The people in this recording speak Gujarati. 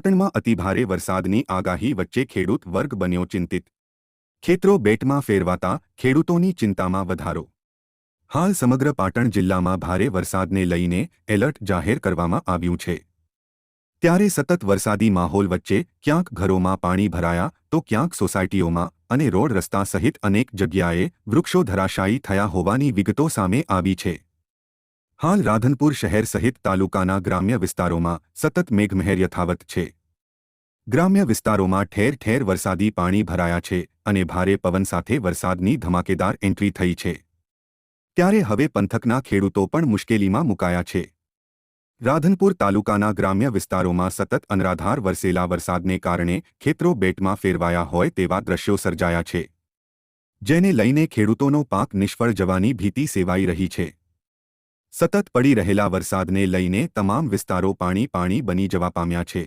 પાટણમાં અતિભારે વરસાદની આગાહી વચ્ચે ખેડૂત વર્ગ બન્યો ચિંતિત. ખેતરો બેટમાં ફેરવાતા ખેડૂતોની ચિંતામાં વધારો. હાલ સમગ્ર પાટણ જિલ્લામાં ભારે વરસાદને લઈને એલર્ટ જાહેર કરવામાં આવ્યું છે. ત્યારે સતત વરસાદી માહોલ વચ્ચે ક્યાંક ઘરોમાં પાણી ભરાયા તો ક્યાંક સોસાયટીઓમાં અને રોડ રસ્તા સહિત અનેક જગ્યાએ વૃક્ષો ધરાશાયી થયા હોવાની વિગતો સામે આવી છે. હાલ રાધનપુર શહેર સહિત તાલુકાના ગ્રામ્ય વિસ્તારોમાં સતત મેઘમહેર યથાવત છે. ગ્રામ્ય વિસ્તારોમાં ઠેર ઠેર વરસાદી પાણી ભરાયા છે અને ભારે પવન સાથે વરસાદની ધમાકેદાર એન્ટ્રી થઈ છે. ત્યારે હવે પંથકના ખેડૂતો પણ મુશ્કેલીમાં મુકાયા છે. રાધનપુર તાલુકાના ગ્રામ્ય વિસ્તારોમાં સતત અનરાધાર વરસેલા વરસાદને કારણે ખેતરો બેટમાં ફેરવાયા હોય તેવા દ્રશ્યો સર્જાયા છે. જેને લઈને ખેડૂતોનો પાક નિષ્ફળ જવાની ભીતિ સેવાઈ રહી છે. સતત પડી રહેલા વરસાદને લઈને તમામ વિસ્તારો પાણી પાણી બની જવા પામ્યા છે.